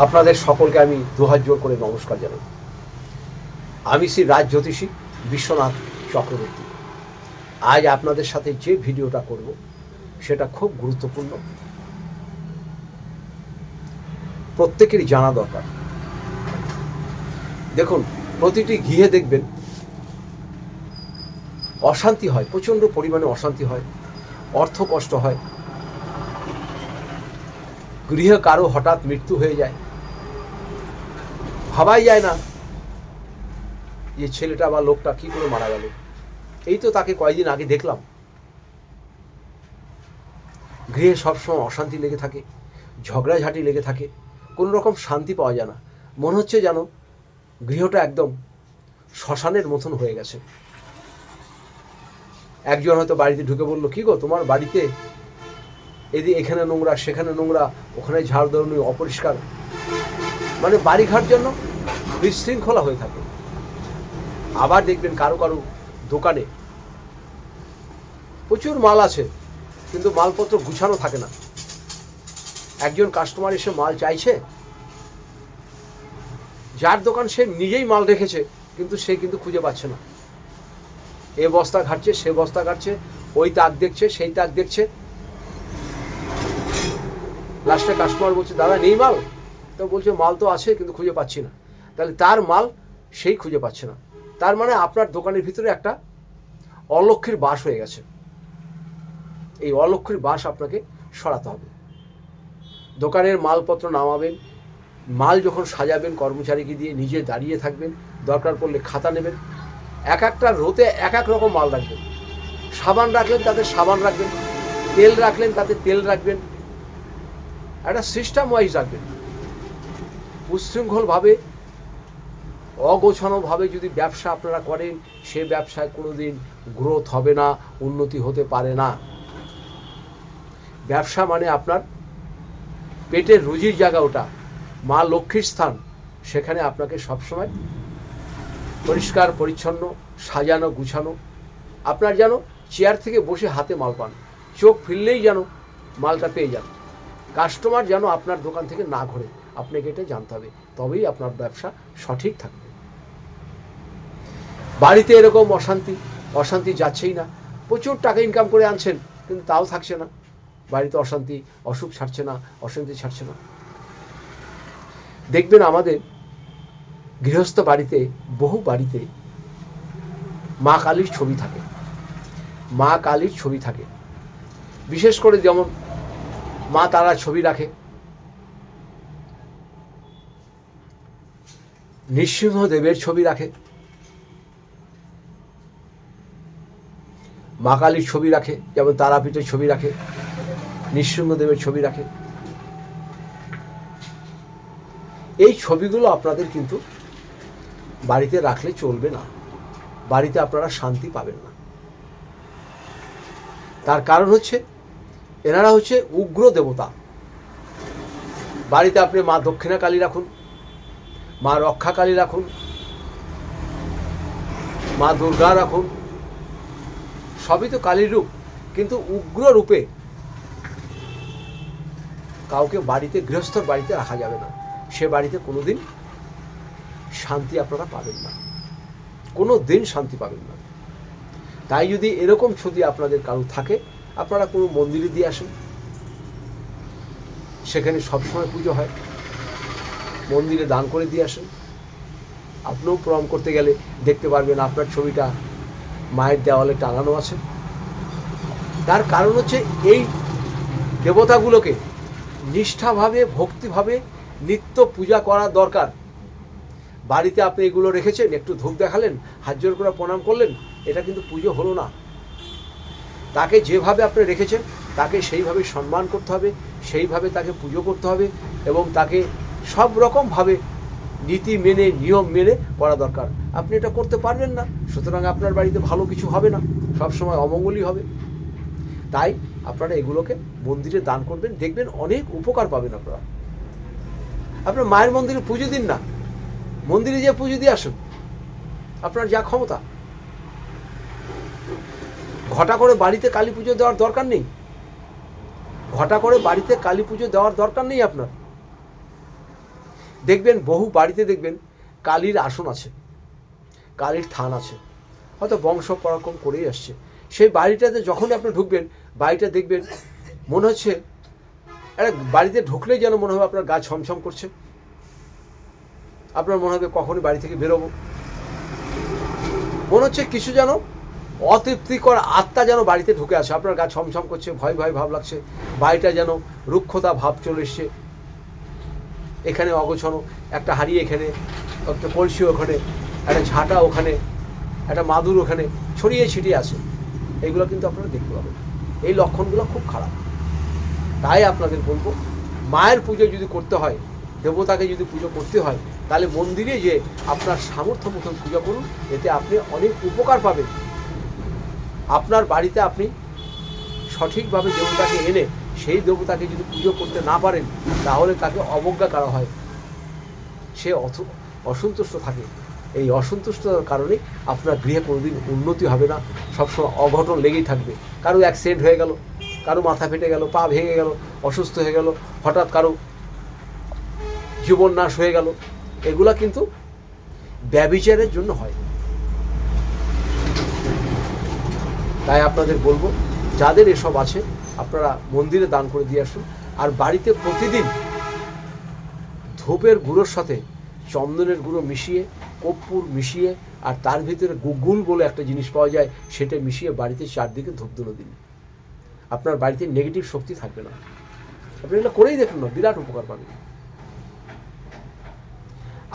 আপনাদের সকলকে আমি দুহাত জোর করে নমস্কার জানাই। আমি শ্রী রাজ জ্যোতিষী বিশ্বনাথ চক্রবর্তী। আজ আপনাদের সাথে যে ভিডিওটা করব, সেটা খুব গুরুত্বপূর্ণ। প্রত্যেকেরই জানা দরকার। দেখুন, প্রতিটি গৃহে দেখবেন, অশান্তি হয়, প্রচণ্ড পরিমাণে অশান্তি হয় অর্থ কষ্ট হয়। গৃহে কারও হঠাৎ মৃত্যু হয়ে যায় ভাবাই যায় না। যে ছেলেটা বা লোকটা কি করে মারা গেল? এই তো তাকে কয়েকদিন আগে দেখলাম। গৃহে সবসময় অশান্তি লেগে থাকে, ঝগড়াঝাটি লেগে থাকে কোনো রকম শান্তি পাওয়া যায় না। মনে হচ্ছে যেন গৃহটা একদম শ্মশানের মতন হয়ে গেছে। একজন হয়তো বাড়িতে ঢুকে বলল, কি গো, তোমার বাড়িতে এদি এখানে নোংরা, সেখানে নোংরা, ওখানে ঝাড় দেওয়ানি অপরিষ্কার? মানে বাড়িঘাট জন্য বিশৃঙ্খলা হয়ে থাকে। আবার দেখবেন কারও কারও দোকানে প্রচুর মাল আছে, কিন্তু মালপত্র গুছানো থাকে না। একজন কাস্টমার এসে মাল চাইছে, যার দোকান সে নিজেই মাল রেখেছে, কিন্তু সে কিন্তু খুঁজে পাচ্ছে না। এ বস্তা ঘাটছে, সে বস্তা ঘাটছে, ওই তাক দেখছে, সেই তাক দেখছে। লাস্টে কাস্টমার বলছে, দাদা, নেই মাল? তো বলছে, মাল তো আছে, কিন্তু খুঁজে পাচ্ছি না। তাহলে তার মাল সেই খুঁজে পাচ্ছে না। তার মানে আপনার দোকানের ভিতরে একটা অলক্ষীর বাস হয়ে গেছে। এই অলক্ষীর বাস আপনাকে সরাতে হবে। দোকানের মালপত্র নামাবেন, মাল যখন সাজাবেন, কর্মচারীকে দিয়ে নিজে দাঁড়িয়ে থাকবেন, দরকার পড়লে খাতা নেবেন, এক একটা রোতে এক এক রকম মাল রাখবেন। সাবান রাখলেন তাতে সাবান রাখবেন, তেল রাখলেন তাতে তেল রাখবেন, একটা সিস্টেম ওয়াইজ রাখবেন। উচ্ছৃঙ্খলভাবে অগোছানোভাবে যদি ব্যবসা আপনারা করেন, সে ব্যবসায় কোনো দিন গ্রোথ হবে না, উন্নতি হতে পারে না। ব্যবসা মানে আপনার পেটের রুজির জায়গা ওটা। মা লক্ষ্মীর স্থান, সেখানে আপনাকে সবসময় পরিষ্কার, পরিচ্ছন্ন, সাজানো, গুছানো। আপনার যেন চেয়ার থেকে বসে হাতে মাল পান। চোখ ফিরলেই যেন মালটা পেয়ে যান। কাস্টমার যেন আপনার দোকান থেকে না ঘোরে। আপনাকে এটা জানতে হবে। তবেই আপনার ব্যবসা সঠিক থাকবে। বাড়িতে এরকম অশান্তি অশান্তি যাচ্ছেই না। প্রচুর টাকা ইনকাম করে আনছেন, কিন্তু তাও থাকছে না। বাড়িতে অশান্তি, অসুখ ছাড়ছে না, অশান্তি ছাড়ছে না। দেখবেন আমাদের গৃহস্থ বাড়িতে, বহু বাড়িতে মা কালীর ছবি থাকে। মা কালীর ছবি থাকে। বিশেষ করে যেমন মা তারা ছবি রাখে। নৃসিংহদেবের ছবি রাখে। মা কালীর ছবি রাখে, যেমন তারাপীঠের ছবি রাখে, নৃসিংহদেবের ছবি রাখে। এই ছবিগুলো আপনাদের কিন্তু বাড়িতে রাখলে চলবে না। বাড়িতে আপনারা শান্তি পাবেন না। তার কারণ হচ্ছে, এনারা হচ্ছে উগ্র দেবতা। বাড়িতে আপনি মা দক্ষিণা কালী রাখুন, মা রক্ষা কালী রাখুন, মা দুর্গা রাখুন সবই তো কালীর রূপ, কিন্তু উগ্র রূপে কাউকে বাড়িতে, গৃহস্থর বাড়িতে রাখা যাবে না। সে বাড়িতে কোনোদিন শান্তি আপনারা পাবেন না। কোনো দিন শান্তি পাবেন না। তাই যদি এরকম ছবি আপনাদের কারও থাকে, আপনারা কোনো মন্দিরে দিয়ে আসেন। সেখানে সবসময় পুজো হয়। মন্দিরে দান করে দিয়ে আসেন। আপনিও প্রণাম করতে গেলে দেখতে পারবেন আপনার ছবিটা। মায়ের দেওয়ালে টাঙানো আছে। তার কারণ হচ্ছে এই দেবতাগুলোকে নিষ্ঠাভাবে, ভক্তিভাবে নিত্য পূজা করা দরকার। বাড়িতে আপনি এগুলো রেখেছেন, একটু ধূপ দেখালেন, হাত জোর করে প্রণাম করলেন, এটা কিন্তু পুজো হলো না। তাকে যেভাবে আপনি রেখেছেন, তাকে সেইভাবে সম্মান করতে হবে, সেইভাবে তাকে পুজো করতে হবে এবং তাকে সব রকমভাবে নীতি মেনে, নিয়ম মেনে করা দরকার। আপনি এটা করতে পারবেন না। সুতরাং আপনার বাড়িতে ভালো কিছু হবে না। সবসময় অমঙ্গলই হবে। তাই আপনারা এগুলোকে মন্দিরে দান করবেন। দেখবেন অনেক উপকার পাবেন আপনারা। আপনার মায়ের মন্দিরে পুজো দিন না। মন্দিরে যে পুজো দিয়ে আসুন। আপনার যা ক্ষমতা। ঘটা করে বাড়িতে কালী পুজো দেওয়ার দরকার নেই। ঘটা করে বাড়িতে কালী পুজো দেওয়ার দরকার নেই আপনার। দেখবেন, বহু বাড়িতে দেখবেন কালীর আসন আছে, কালীর থান আছে, হয়তো বংশ পরাক্রম করেই আসছে। সেই বাড়িটাতে যখনই আপনি ঢুকবেন, বাড়িটা দেখবেন, মনে হচ্ছে একটা বাড়িতে ঢুকলেই যেন মনে হবে আপনার গা ছমছম করছে। আপনার মনে হবে কখনই বাড়ি থেকে বেরোবো। মনে হচ্ছে কিছু যেন অতৃপ্তিকর আত্মা যেন বাড়িতে ঢুকে আসে আপনার গা ছমছম করছে, ভয় ভয় ভাব লাগছে। বাড়িটা যেন রুক্ষতা ভাব চলে এসছে। এখানে অগোছানো, একটা হাড়ি এখানে, একটা কলসি ওখানে, একটা ঝাঁটা ওখানে, একটা মাদুর ওখানে, ছড়িয়ে ছিটিয়ে আসে এইগুলো কিন্তু আপনারা দেখতে পাবেন। এই লক্ষণগুলো খুব খারাপ। তাই আপনাদের বলব, মায়ের পুজো যদি করতে হয়, দেবতাকে যদি পুজো করতে হয়, তাহলে মন্দিরে যে আপনার সামর্থ্য মতন পুজো করুন, এতে আপনি অনেক উপকার পাবেন। আপনার বাড়িতে আপনি সঠিকভাবে দেবতাকে এনে সেই দেবতাকে যদি পুজো করতে না পারেন, তাহলে তাকে অবজ্ঞা করা হয়। সে অসন্তুষ্ট থাকে। এই অসন্তুষ্টতার কারণে আপনার গৃহে কোনোদিন উন্নতি হবে না। সবসময় অঘটন লেগেই থাকবে। কারও অ্যাক্সিডেন্ট হয়ে গেল, কারও মাথা ফেটে গেল, পা ভেঙে গেল, অসুস্থ হয়ে গেল, হঠাৎ কারও জীবন নাশ হয়ে গেল। এগুলা কিন্তু ব্যবিচারের জন্য হয়। তাই আপনাদের বলব যাদের এসব আছে, আপনারা মন্দিরে দান করে দিয়ে আসুন। আর বাড়িতে প্রতিদিন ধূপের গুঁড়োর সাথে চন্দনের গুঁড়ো মিশিয়ে, কর্পূর মিশিয়ে, আর তার ভিতরে গুগুল বলে একটা জিনিস পাওয়া যায়, সেটা মিশিয়ে বাড়িতে চারদিকে ধূপধুনো দিন। আপনার বাড়িতে নেগেটিভ শক্তি থাকবে না। আপনি এগুলো করেই দেখুন না, বিরাট উপকার পাবেন।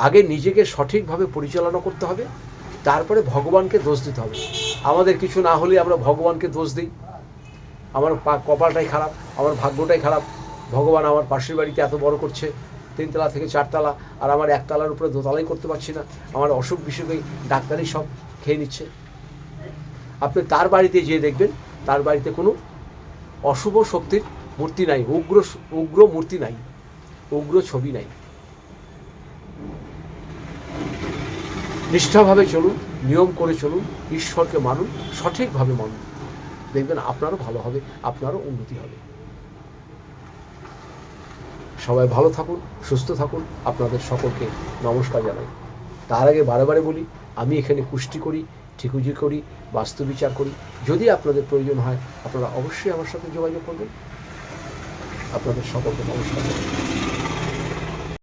আগে নিজেকে সঠিকভাবে পরিচালনা করতে হবে, তারপরে ভগবানকে দোষ দিতে হবে। আমাদের কিছু না হলে আমরা ভগবানকে দোষ দিই। আমার পা- কপালটাই খারাপ, আমার ভাগ্যটাই খারাপ। ভগবান আমার পাশের বাড়িতে এত বড় করছে, তিনতলা থেকে চারতলা, আর আমার একতলার উপরে দোতলাই করতে পারছি না। আমার অসুখ বিসুখেই ডাক্তারই সব খেয়ে নিচ্ছে। আপনি তার বাড়িতে যেয়ে দেখবেন, তার বাড়িতে কোনো অশুভ শক্তির মূর্তি নাই, উগ্র উগ্র মূর্তি নাই, উগ্র ছবি নাই। নিষ্ঠাভাবে চলুন, নিয়ম করে চলুন, ঈশ্বরকে মানুন, সঠিকভাবে মানুন। দেখবেন আপনারও ভালো হবে, আপনারও উন্নতি হবে। সবাই ভালো থাকুন, সুস্থ থাকুন, আপনাদের সকলকে নমস্কার জানাই। তার আগে বারে বলি, আমি এখানে কুষ্টি করি, ঠিকুজি করি, বাস্তু বিচার করি। যদি আপনাদের প্রয়োজন হয়, আপনারা অবশ্যই আমার সাথে যোগাযোগ করবেন। আপনাদের সকলকে নমস্কার